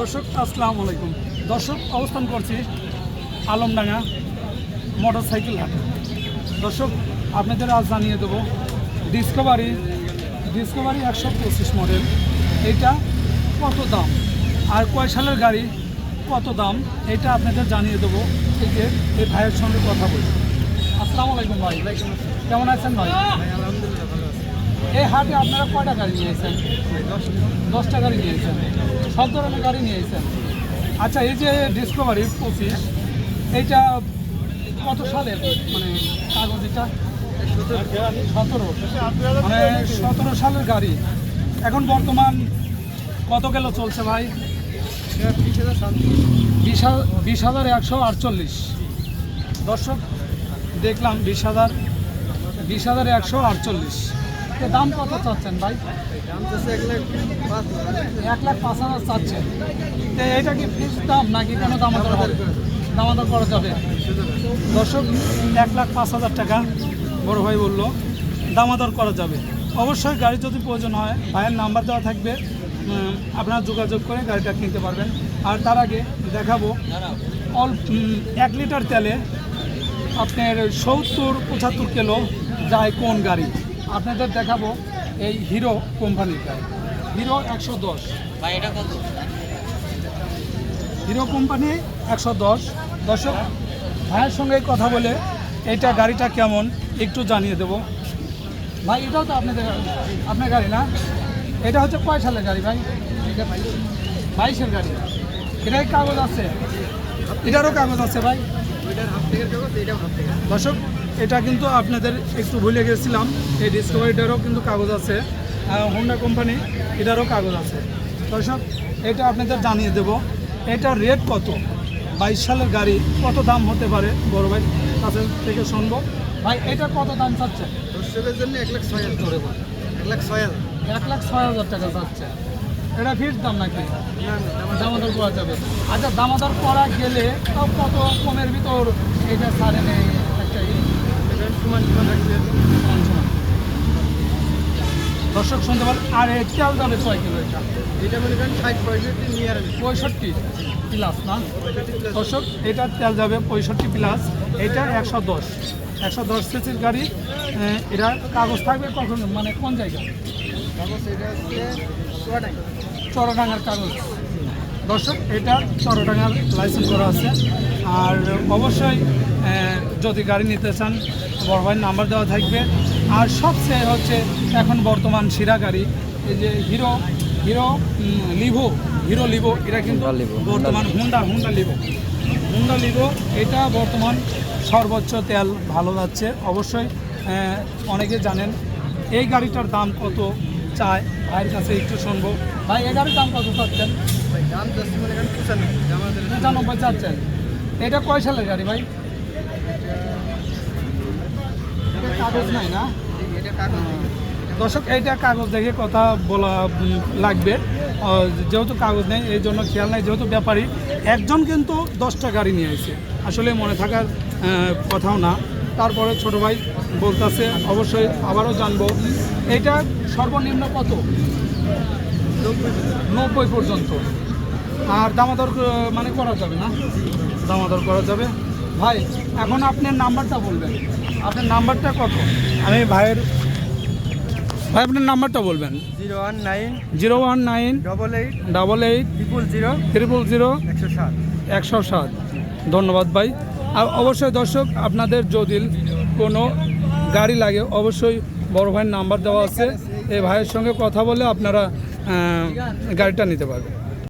দর্শক, আসসালামু আলাইকুম। দর্শক, অবস্থান করছি আলমডাঙ্গা মোটর সাইকেল হাট দর্শক, আপনাদের আজ জানিয়ে দেবো ডিসকভারি ডিসকভারি একশো পঁচিশ মডেল এইটা কত দাম? আর কয় সালের গাড়ি, কত দাম? এটা আপনাদের জানিয়ে দেবো। এই এই ভাইয়ের সঙ্গে কথা বলি। আসসালামু আলাইকুম ভাই। কেমন আছেন ভাই? এই হাটে আপনারা কয়টা গাড়ি নিয়েছেন? দশটা গাড়ি নিয়েছেন। সব ধরনের গাড়ি নিয়েছেন। আচ্ছা এই যে ডিসকভারি পঁচিশ, এইটা কত সালের? মানে কাগজ এটা সতেরো। মানে সতেরো সালের গাড়ি। এখন বর্তমান কত গেল চলছে ভাই? বিশ হাজার একশো আটচল্লিশ। দর্শক, দেখলাম বিশ হাজার বিশ হাজার একশো আটচল্লিশ। তো দাম কত চাচ্ছেন ভাই? এক লাখ পাঁচ হাজার চাচ্ছেন। তো এটা কি ফিক্স দাম নাকি কোনো দামাদর হবে? দামাদর করা যাবে। দর্শক, এক লাখ পাঁচ হাজার টাকা বড় ভাই বলল, দামাদর করা যাবে। অবশ্যই গাড়ি যদি প্রয়োজন হয়, ভাইয়ের নাম্বার দেওয়া থাকবে। আপনারা যোগাযোগ করে গাড়িটা কিনতে পারবেন। আর তার আগে দেখাবো, অল এক লিটার তেলে আপনার সত্তর পঁচাত্তর কিলো যায় কোন গাড়ি? আপনাদের দেখাবো এই হিরো কোম্পানির গাড়ি হিরো একশো দশ। ভাই এটা কত? হিরো কোম্পানি একশো দশ। দর্শক ভাইয়ের সঙ্গে কথা বলে এটা গাড়িটা কেমন একটু জানিয়ে দেবো। ভাই এটাও তো আপনাদের আপনার গাড়ি না? এটা হচ্ছে কয় সালের গাড়ি ভাই। বাইশের গাড়ি। এটাই কাগজ আছে। এটারও কাগজ আছে ভাই। দর্শক এটা কিন্তু আপনাদের একটু ভুলে গেছিলাম। এই ডিসকভারিটারও কিন্তু কাগজ আছে। হোন্ডা কোম্পানি এটারও কাগজ আছে। দর্শক এটা আপনাদের জানিয়ে দেব। এটার রেট কত? বাইশ সালের গাড়ি কত দাম হতে পারে? বড় ভাই কাছে থেকে শুনব। ভাই এটা কত দাম চাচ্ছে? দর্শকের জন্য এক লাখ ছয় হাজার এক লাখ ছয় হাজার। এক লাখ ছয় হাজার টাকা চাচ্ছে। এটা ফিক্স দাম নাকি? দামাদার করা যাবে। আচ্ছা দামাদার করা গেলে তাও কত কমের ভিতর এটা ছাড়ে নেই? দর্শক শুনতে পারেন আর এই তেল যাবে ছয় কিলো এটা? এটা মনে করেন ষাট পঁয়ষট্টি নিয়ে পঁয়ষট্টি প্লাস না? দর্শক এটা তেল যাবে পঁয়ষট্টি প্লাস এটা একশো দশ। একশো দশ সিসির গাড়ি এটা কাগজ থাকবে কখন মানে কোন জায়গা কাগজ এটা চড়াডাঙ্গার কাগজ। দর্শক এটা চড়াডাঙ্গার লাইসেন্স করা আছে। আর অবশ্যই যদি গাড়ি নিতে চান বড় ভাইয়ের নাম্বার দেওয়া থাকবে। আর সবচেয়ে হচ্ছে এখন বর্তমান শিরা গাড়ি এই যে Hero Hero Livo Hero Livo এটা কিন্তু বর্তমান Honda Honda Livo Honda Livo এটা বর্তমান সর্বোচ্চ তেল ভালো যাচ্ছে। অবশ্যই অনেকে জানেন এই গাড়িটার দাম কত চায়? ভাইয়ের কাছে একটু শুনব। ভাই এই গাড়ির দাম কত চাচ্ছেন? পঁচানব্বই চাচ্ছেন। এটা কয় সালের গাড়ি ভাই? এটা কাগজ নাই না? দর্শক এইটা কাগজ দেখে কথা বলা লাগবে। যেহেতু কাগজ নেই এই জন্য খেয়াল নাই। যেহেতু ব্যাপারী একজন কিন্তু দশটা গাড়ি নিয়ে আসছে আসলে মনে থাকার কথাও না। তারপরে ছোট ভাই বলতেছে অবশ্যই আবারও জানব। এটা সর্বনিম্ন কত? নব্বই পর্যন্ত। আর দামাদর মানে করা যাবে না? দামাদর করা যাবে। ভাই এখন আপনার নাম্বারটা বলবেন। আপনার নাম্বারটা কত? আমি ভাইয়ের ভাই আপনার নাম্বারটা বলবেন। Zero one nine zero one nine double eight double eight triple zero triple zero একশো সাত। একশো সাত। ধন্যবাদ ভাই। আর অবশ্যই দর্শক আপনাদের যদি কোনো গাড়ি লাগে অবশ্যই বড় ভাইয়ের নাম্বার দেওয়া আছে। এই ভাইয়ের সঙ্গে কথা বলে আপনারা গাড়িটা নিতে পারবেন